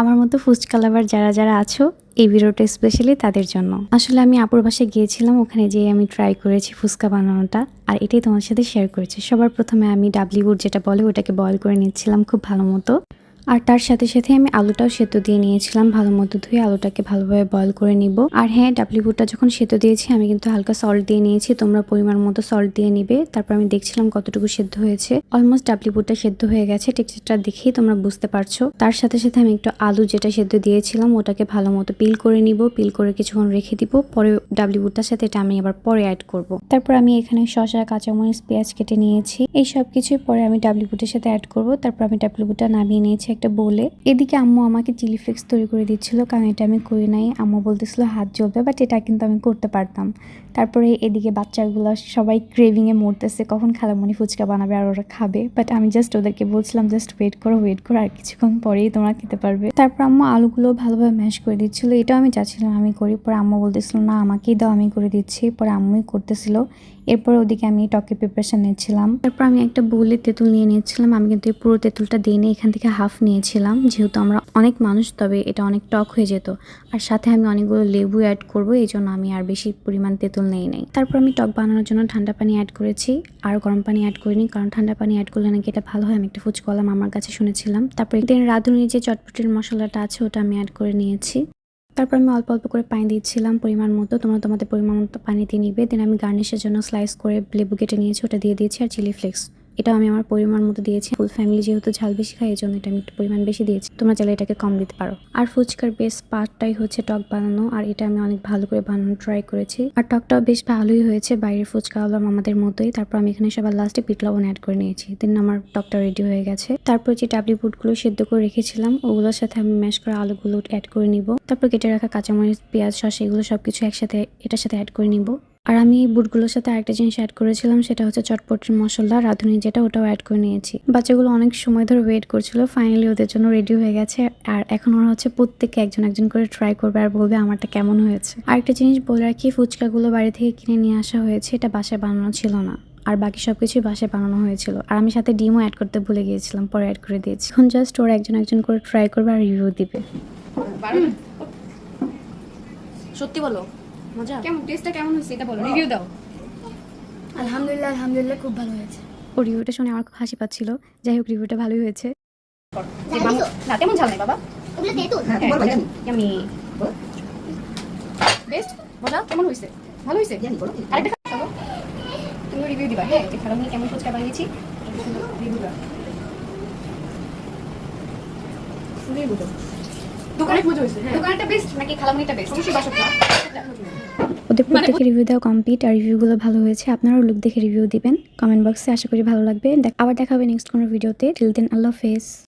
আমার মতো ফুচকা লাভার যারা যারা আছো, এই ভিডিওটা স্পেশালি তাদের জন্য। আসলে আমি আপুর বাসায় গিয়েছিলাম, ওখানে যেয়ে আমি ট্রাই করেছি ফুচকা বানানোটা, আর এটাই তোমার সাথে শেয়ার করেছি। সবার প্রথমে আমি ডাবলিউড যেটা বলে, ওটাকে বয়েল করে নিচ্ছিলাম খুব ভালো মতো। আর তার সাথে সাথে আমি আলুটাও সেদ্ধ দিয়ে নিয়েছিলাম। ভালো মতো ধুয়ে আলুটাকে ভালোভাবে বয়েল করে নিব। আর হ্যাঁ ডাবলি বুটটা যখন সেদ্ধ দিয়েছি, আমি কিন্তু হালকা সল্ট দিয়ে নিয়েছি। তোমরা পরিমাণ মতো সল্ট দিয়ে নিবে। তারপর আমি দেখছিলাম কতটুকু সেদ্ধ হয়েছে। অলমোস্ট ডাবলি বুটটা সেদ্ধ হয়ে গেছে। টেক্সচারটা দেখেই তোমরা বুঝতে পারছ। তার সাথে সাথে আমি একটু আলু যেটা সেদ্ধ দিয়েছিলাম, ওটাকে ভালো মতো পিল করে নিব। পিল করে কিছুক্ষণ রেখে দিব। পরে ডাবলি বুটটার সাথে এটা আমি আবার পরে অ্যাড করব। তারপর আমি এখানে শসা, কাঁচামরিচ, পেঁয়াজ কেটে নিয়েছি। এই সব কিছুই পরে আমি ডাবলি বুটের সাথে অ্যাড করব। তারপর আমি ডাবলি বুটটা নামিয়ে নিয়েছি একটা বোলে, এদিকে আম্মু আমাকে চিলি ফ্লেক্স তৈরি করে দিচ্ছিল, কারণ এটা আমি করি নাই। আম্মু বলতেছিল, হাত জ্বলবে বাট এটা কিন্তু আমি করতে পারতাম। তারপরে এদিকে বাচ্চাগুলো সবাই ক্রেভিংয়ে মরতেছে, কখন খালামণি ফুচকা বানাবে আর ওরা খাবে। বাট আমি জাস্ট ওদেরকে বলছিলাম জাস্ট ওয়েট করো ওয়েট করো, আর কিছুক্ষণ পরেই তোমরা খেতে পারবে। তারপর আম্মু আলুগুলো ভালোভাবে ম্যাশ করে দিচ্ছিল, এটাও আমি চাচ্ছিলাম আমি করি। পরে আম্মু বলতেছিল, না, আমাকেই দাও, আমি করে দিচ্ছি। পরে আম্মুই করতেছিল। এরপর ওদিকে আমি টকে প্রিপারেশন নিয়েছিলাম তারপর আমি একটা বউলে তেঁতুল নিয়ে নিয়েছিলাম। আমি কিন্তু এই পুরো তেঁতুলটা নিয়ে এখান থেকে হাফ নিয়েছিলাম, যেহেতু আমরা অনেক মানুষ, তবে এটা অনেক টক হয়ে যেত। আর সাথে আমি অনেকগুলো লেবু অ্যাড করব, এই জন্য আমি আর বেশি পরিমাণ তেঁতুল নেই নাই। তারপর আমি টক বানানোর জন্য ঠান্ডা পানি অ্যাড করেছি। আর গরম পানি অ্যাড করিনি, কারণ ঠান্ডা পানি অ্যাড করলে নাকি এটা ভালো হয়। আমি একটা ফুচকলাম আমার কাছে শুনেছিলাম। তারপর একদিন রাঁধুনির যে চটপটির মশলাটা আছে, ওটা আমি অ্যাড করে নিয়েছি। তারপর আমি অল্প অল্প করে পানি দিচ্ছিলাম পরিমাণ মতো। তোমরা তোমাদের পরিমাণ মতো পানি দিয়ে নিবে। দেন আমি গার্নিশের জন্য স্লাইস করে লেবু কেটে নিয়েছি, ওটা দিয়ে দিয়েছি। আর চিলি ফ্লেক্স এটাও আমি আমার পরিমাণ মতো দিয়েছি। ফুল ফ্যামিলি যেহেতু ঝাল বেশি খাই এই জন্য এটা আমি একটু পরিমাণ বেশি দিয়েছি। তোমরা চাইলে এটাকে কম দিতে পারো। আর ফুচকার বেস্ট পার্টটাই হচ্ছে টক বানানো, আর এটা আমি অনেক ভালো করে বানানো ট্রাই করেছি। আর টকটাও বেশ ভালোই হয়েছে, বাইরের ফুচকা হলাম আমাদের মতোই। তারপর আমি এখানে সবার লাস্টে পিট লবণ অ্যাড করে নিয়েছি। দেন আমার টকটা রেডি হয়ে গেছে। তারপর যে ডাবলি বুটগুলো সেদ্ধ করে রেখেছিলাম, ওগুলোর সাথে আমি ম্যাশ করা আলুগুলো অ্যাড করে নিব। তারপর কেটে রাখা কাঁচামরিচ, পেঁয়াজ, শসা, এগুলো সবকিছু একসাথে, এটার সাথে অ্যাড করে নিব। আর আমি এই বুটগুলোর সাথে আরেকটা জিনিস অ্যাড করেছিলাম, সেটা হচ্ছে চটপটির মশলা, রাঁধুনি যেটা ওটাও অ্যাড করে নিয়েছি। বাচ্চাগুলো অনেক সময় ধরে ওয়েট করছিল ফাইনালি ওদের জন্য রেডি হয়ে গেছে, আর এখন ওরা হচ্ছে প্রত্যেকে একজন একজন করে ট্রাই করবে আর বলবে আমারটা কেমন হয়েছে। আরেকটা জিনিস বলে রাখি, ফুচকাগুলো বাড়ি থেকে কিনে নিয়ে আসা হয়েছে, এটা বাসায় বানানো ছিল না, আর বাকি সব কিছুই বাসায় বানানো হয়েছিল। আর আমি সাথে ডিমও অ্যাড করতে ভুলে গিয়েছিলাম, পরে অ্যাড করে দিয়েছি। এখন জাস্ট ওরা একজন একজন করে ট্রাই করবে আর রিভিউ দিবে। সত্যি বলো। মজা? কেমন টেস্টটা কেমন হয়েছে এটা বলো রিভিউ দাও। আলহামদুলিল্লাহ আলহামদুলিল্লাহ খুব ভালো হয়েছে। ও রিভিউটা শুনে আমার খুব হাসি পাচ্ছিল। যাই হোক রিভিউটা ভালোই হয়েছে। না তেমন ঝাল নাই বাবা। ওগুলো তেঁতুল। আমি বেস্ট মজা? কেমন হয়েছে? ভালো হয়েছে? আরেকটা খাব তুমি রিভিউ দিবা হ্যাঁ যে খারাপ কেমন ফুচকা বানিয়েছি। রিভিউ দাও দোকানে পুজো হয়েছে দোকানটা বেস্ট নাকি খালামুনিটা বেস্ট অবশ্যই বাসা ওদের প্রত্যেকে রিভিউ দেওয়া কমপ্লিট আর রিভিউগুলো ভালো হয়েছে আপনারাও লুক দেখে রিভিউ দিবেন। কমেন্ট বক্সে আশা করি ভালো লাগবে। দেখ- আবার দেখা হবে নেক্সট কোনো ভিডিওতে টিল দেন আল্লাহ হাফেজ।